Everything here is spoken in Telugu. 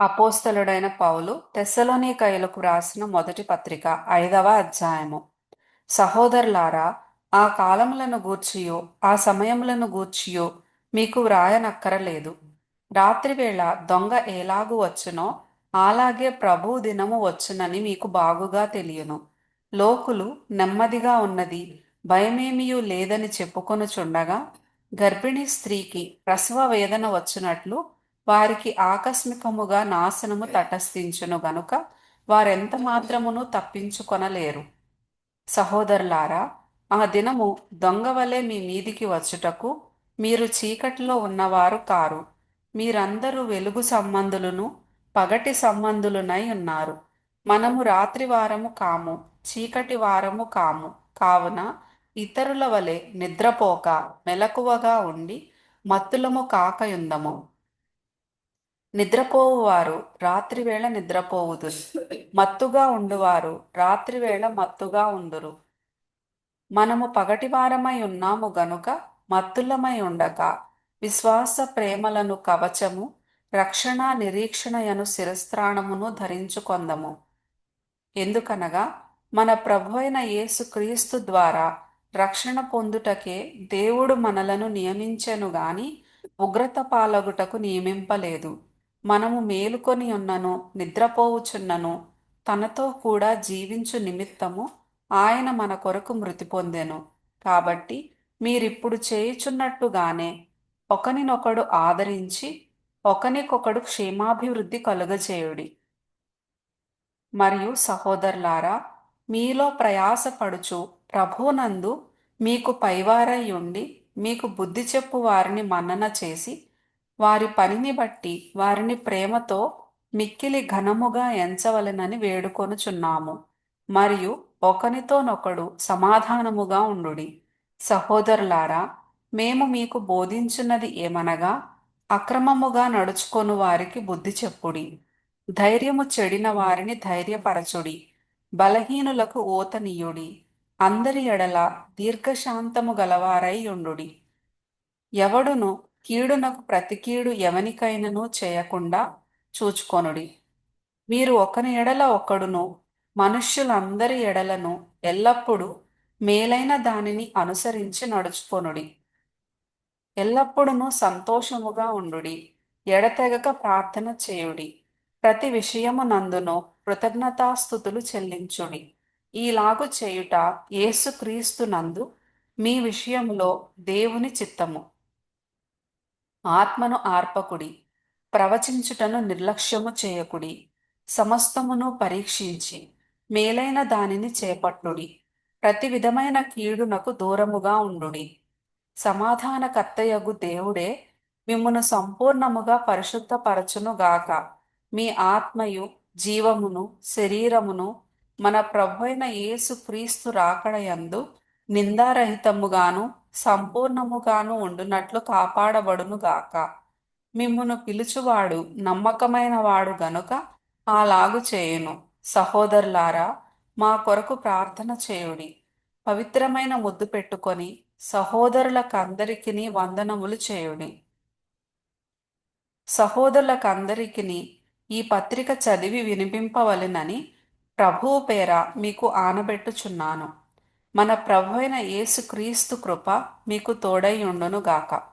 అపోస్తలుడైన పౌలు తెస్సలోనికయులకు రాసిన మొదటి పత్రిక ఐదవ అధ్యాయము. సహోదరులారా ఆ కాలములను గూర్చియో ఆ సమయములను గూర్చియో మీకు వ్రాయనక్కరలేదు. రాత్రివేళ దొంగ ఎలాగు వచ్చునో అలాగే ప్రభు దినము వచ్చునని మీకు బాగుగా తెలియను. లోకులు నెమ్మదిగా ఉన్నది భయమేమియూ లేదని చెప్పుకొనుచుండగా గర్భిణీ స్త్రీకి ప్రసవ వేదన వచ్చినట్లు వారికి ఆకస్మికముగా నాశనము తటస్థించును గనుక వారెంత మాత్రమును తప్పించుకొనలేరు. సహోదరులారా ఆ దినము దొంగ వలె మీ మీదికి వచ్చుటకు మీరు చీకటిలో ఉన్నవారు కారు. మీరందరూ వెలుగు సంబంధులను పగటి సంబంధులునై ఉన్నారు. మనము రాత్రి వారము కాము చీకటి వారము కాము. కావున ఇతరుల వలె నిద్రపోక మెలకువగా ఉండి మత్తులము కాకయుందము. నిద్రపోవువారు రాత్రివేళ నిద్రపోవుదురు. మత్తుగా ఉండువారు రాత్రివేళ మత్తుగా ఉందురు మనము పగటివారమై ఉన్నాము గనుక మత్తులమై ఉండక. విశ్వాస ప్రేమలను కవచము రక్షణ నిరీక్షణయను శిరస్త్రాణమును ధరించుకొందము. ఎందుకనగా మన ప్రభు అయిన యేసు క్రీస్తు ద్వారా రక్షణ పొందుటకే దేవుడు మనలను నియమించెను గాని ఉగ్రత పాలగుటకు నియమింపలేదు. మనము మేలుకొని ఉన్నను నిద్రపోవుచున్నను తనతో కూడా జీవించు నిమిత్తము ఆయన మన కొరకు మృతి పొందెను. కాబట్టి మీరిప్పుడు చేయుచున్నట్టుగానే ఒకనినొకడు ఆదరించి ఒకనికొకడు క్షేమాభివృద్ధి కలుగచేయుడి మరియు సహోదరులారా మీలో ప్రయాసపడుచు ప్రభునందు మీకు పైవారై ఉండి మీకు బుద్ధి చెప్పు వారిని మన్నన చేసి వారి పనిని బట్టి వారిని ప్రేమతో మిక్కిలి ఘనముగా ఎంచవలెనని వేడుకొనుచున్నాము. మరియు ఒకనితోనొకడు సమాధానముగా ఉండుడి. సహోదరులారా మేము మీకు బోధించున్నది ఏమనగా అక్రమముగా నడుచుకొను వారికి బుద్ధి చెప్పుడి. ధైర్యము చెడిన వారిని ధైర్యపరచుడి. బలహీనులకు ఓతనీయుడి అందరి ఎడల దీర్ఘశాంతము గలవారై ఉండుడి. ఎవడును కీడునకు ప్రతి కీడు ఎవనికైనను చేయకుండా చూచుకొనుడి. మీరు ఒకని ఎడల ఒకడును మనుష్యులందరి ఎడలను ఎల్లప్పుడూ మేలైన దానిని అనుసరించి నడుచుకొనుడి. ఎల్లప్పుడూ సంతోషముగా ఉండుడి ఎడతెగక ప్రార్థన చేయుడి. ప్రతి విషయము నందును కృతజ్ఞతాస్థుతులు చెల్లించుడి. ఈలాగు చేయుట యేసుక్రీస్తు నందు మీ విషయంలో దేవుని చిత్తము. ఆత్మను ఆర్పకుడి ప్రవచించుటను నిర్లక్ష్యము చేయకుడి సమస్తమును పరీక్షించి మేలైన దానిని చేపట్టుడి ప్రతి విధమైన కీడునకు దూరముగా ఉండుడి. సమాధానకర్తయగు దేవుడే మిమ్మును సంపూర్ణముగా పరిశుద్ధపరచునుగాక. మీ ఆత్మయు జీవమును శరీరమును మన ప్రభు అయిన యేసు క్రీస్తు రాకడయందు నిందారహితముగాను సంపూర్ణముగాను ఉండునట్లు కాపాడబడునుగాక మిమ్మును పిలుచువాడు నమ్మకమైన వాడు గనుక అలాగు చేయును. సహోదరులారా మా కొరకు ప్రార్థన చేయుడి. పవిత్రమైన ముద్దు పెట్టుకొని సహోదరులకందరికీ వందనములు చేయుడి. సహోదరులకందరికీ ఈ పత్రిక చదివి వినిపింపవలెనని ప్రభువు పేర మీకు ఆనబెట్టుచున్నాను. మన ప్రభు అయిన యేసుక్రీస్తు కృప మీకు తోడై ఉండునుగాక.